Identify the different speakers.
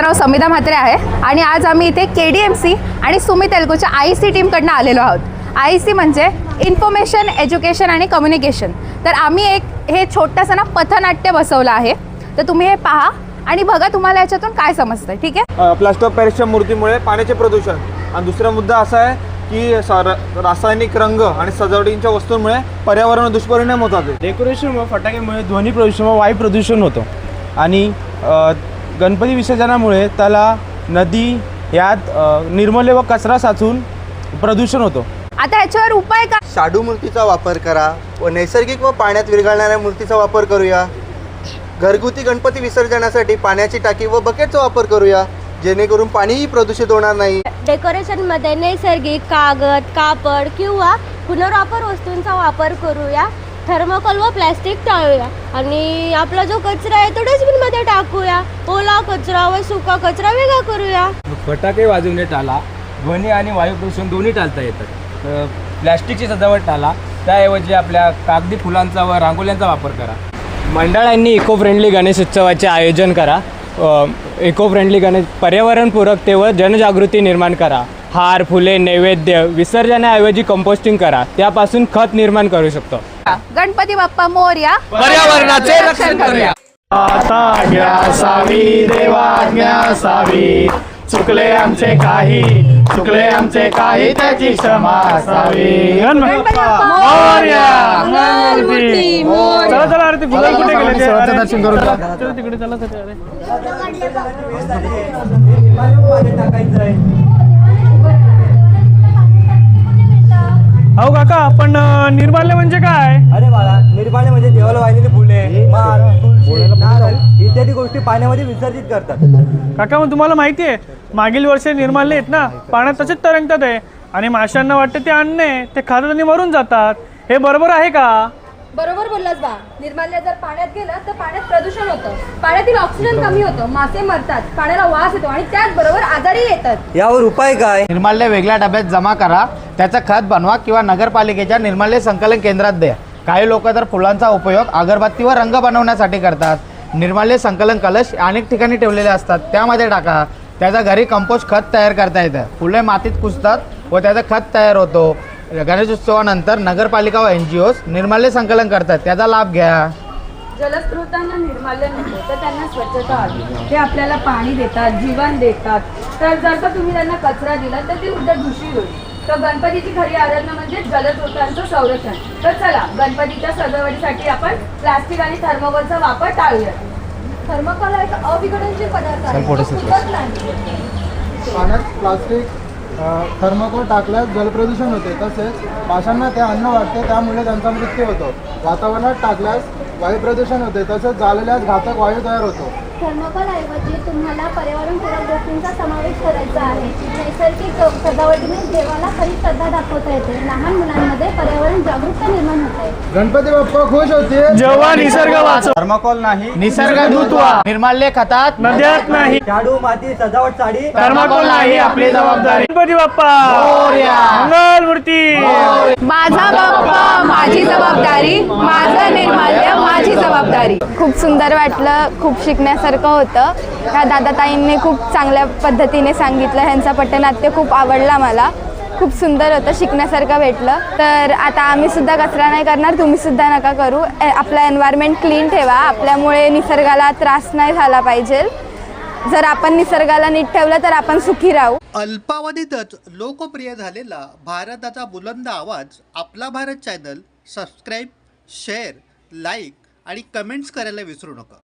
Speaker 1: नाव समिधा म्हात्रे आहे. आणि आज आम्ही इथे के डी एम सी आणि सुमित तेलगूच्या आय सी टीमकडनं आलेलो आहोत. आय सी म्हणजे इन्फॉर्मेशन एज्युकेशन आणि कम्युनिकेशन तर आम्ही एक हे छोटंसं ना पथनाट्य बसवलं आहे. तर तुम्ही हे पहा आणि बघा तुम्हाला याच्यातून काय समजतं ठीक आहे?
Speaker 2: प्लास्टर ऑफ पॅरिसच्या मूर्तीमुळे पाण्याचे प्रदूषण. आणि दुसरा मुद्दा असा आहे की सा- र- रासायनिक रंग आणि सजावटींच्या वस्तूंमुळे पर्यावरण दुष्परिणाम होतात.
Speaker 3: डेकोरेशन व फटाक्यामुळे ध्वनी प्रदूषण व वायू प्रदूषण होतं. आणि गणपती विसर्जनामुळे त्याला नदी यात निर्मले व कचरा साचून प्रदूषण होतं.
Speaker 1: आता याच्यावर उपाय काय
Speaker 4: शाडू मूर्तीचा वापर करा व नैसर्गिक व पाण्यात विरघळणाऱ्या मूर्तीचा वापर करूया. घरगुती गणपती विसर्जनासाठी पाण्याची टाकी व बकेटचा वापर करूया. जेणेकरून पाणीही प्रदूषित होणार नाही.
Speaker 5: डेकोरेशनमध्ये नैसर्गिक कागद कापड किंवा पुनर्वापर वस्तूंचा वापर करूया. थर्मोकोल व प्लॅस्टिक टाळूया. आणि आपला जो कचरा आहे तो डस्टबिनमध्ये टाकूया. ओला कचरा व सुका कचरा वेगळा करूया.
Speaker 3: फटाके वाजवणे टाळा ध्वनी आणि वायू प्रदूषण दोन्ही टाळता येतात प्लॅस्टिकची सजावट टाळा त्याऐवजी आपल्या कागदी फुलांचा व रांगोळ्यांचा वापर करा. मंडळांनी इको फ्रेंडली गणेश उत्सवाचे आयोजन करा. इको फ्रेंडली गणेश पर्यावरणपूरक व जनजागृती निर्माण करा. हार फुले नैवेद्य विसर्जनाऐवजी कंपोस्टिंग करा त्यापासून खत निर्माण करू शकतो
Speaker 1: गणपती बाप्पा मोर्या
Speaker 3: पर्यावरणाचे रक्षण करूया
Speaker 6: आता घ्या सावी देवाज्ञा सावी चुकले आमचे काही चुकले आमचे काही त्याची क्षमा असावी गणपती. चला चला अरे ते कुठे गेले ते? अरे, चला तिकडे चला चला, काका पण अं, निर्माल्य म्हणजे काय?
Speaker 7: अरे बाळा निर्माणे म्हणजे देवाला वाहिलेली फुले माळ तुळशी नारळ इत्यादी गोष्टी पाण्यामध्ये विसर्जित करतात.
Speaker 6: काका मग तुम्हाला माहिती आहे मागील वर्षी निर्माल्य आहेत ना पाण्यात तसेच तरंगतात आहे आणि माशांना वाटते ते अन्ने ते खातात आणि मरून जातात. हे बरोबर आहे का?
Speaker 8: बरोबर बोललास बा. निर्माल्य जर पाण्यात गेलं तर पाण्यात प्रदूषण होतं. पाण्यातील ऑक्सिजन कमी होतं. मासे मरतात. पाण्याला वास येतो आणि त्याचबरोबर आजारी येतात.
Speaker 7: यावर उपाय काय?
Speaker 9: निर्माल्य वेगळ्या डब्यात जमा करा. त्याचं खत बनवा किंवा नगरपालिकेच्या निर्माल्य संकलन केंद्रात द्या. काही लोक तर फुलांचा उपयोग अगरबत्ती व रंग बनवण्यासाठी करतात. निर्माल्य संकलन कलश अनेक ठिकाणी ठेवलेले असतात. त्यामध्ये टाका. त्याचा घरी कंपोस्ट खत तयार करता येतं. फुले मातीत कुसतात व त्याचं खत तयार होतो. गणेशोत्सवानंतर नगरपालिका व एन जी ओज निर्माल्य संकलन करतात. त्याचा लाभ घ्या.
Speaker 8: जलस्रोतांना निर्माल्य नसतं तर त्यांना स्वच्छता हवी. ते आपल्याला पाणी देतात जीवन देतात. तर जर का तुम्ही त्यांना कचरा दिला तर ती उलट दूषित होईल. तर गणपतीची खरी आराधना म्हणजे जलस्रोतांचं संरक्षण. तर चला गणपतीच्या सजावटीसाठी आपण प्लास्टिक आणि थर्मोकोलचा वापर टाळूया. थर्मोकोल हा एक अविघटनशील पदार्थ आहे.
Speaker 2: प्लास्टिक थर्मकोल टाकल्यास जलप्रदूषण होते तसेच माशांना ते अन्न वाटते त्यामुळे त्यांचा मृत्यू होतो. वातावरणात टाकल्यास वायू प्रदूषण होते तसेच जाळल्यास घातक वायू तयार होतो.
Speaker 5: थर्मकोल ऐवजी तुम्हाला पर्यावरणपूरक गोष्टींचा समावेश करायचा आहे. नैसर्गिक सजावटीने देवाला खरी श्रद्धा दाखवता येते. लहान मुलांमध्ये पर्यावरण जागरूकता निर्माण होते.
Speaker 2: गणपती बाप्पा खुश होते
Speaker 6: जेव्हा निसर्ग वाचव
Speaker 3: थर्माकोल नाही.
Speaker 9: निसर्ग दूत व्हा निर्माल्य खतात
Speaker 6: नद्यात नाही.
Speaker 7: शाडू माती सजावट साडी.
Speaker 6: थर्माकोल नाही आपली जबाबदारी. गणपती बाप्पा. मंगल मूर्ती.
Speaker 1: माझा बाप्पा माझी जबाबदारी माझं निर्माल्य माझी जबाबदारी.
Speaker 8: खूप सुंदर वाटलं खूप शिकण्यासारखं होतं. ह्या दादाताईंनी खूप चांगल्या पद्धतीने सांगितलं ह्यांचा पट्टनाट्य खूप आवडला मला. खूप सुंदर होतं शिकण्यासारखं भेटलं. तर आता आम्ही सुद्धा कचरा नाही करणार तुम्ही सुद्धा नका करू. आपला एन्व्हायरमेंट क्लीन ठेवा. आपल्यामुळे निसर्गाला त्रास नाही झाला पाहिजे. जर आपण निसर्गाला नीट ठेवलं तर आपण सुखी राहू.
Speaker 10: अल्पावधीतच लोकप्रिय झालेला भारताचा बुलंद आवाज आपला Bharat channel subscribe share like आणि कमेंट्स करायला विसरू नका.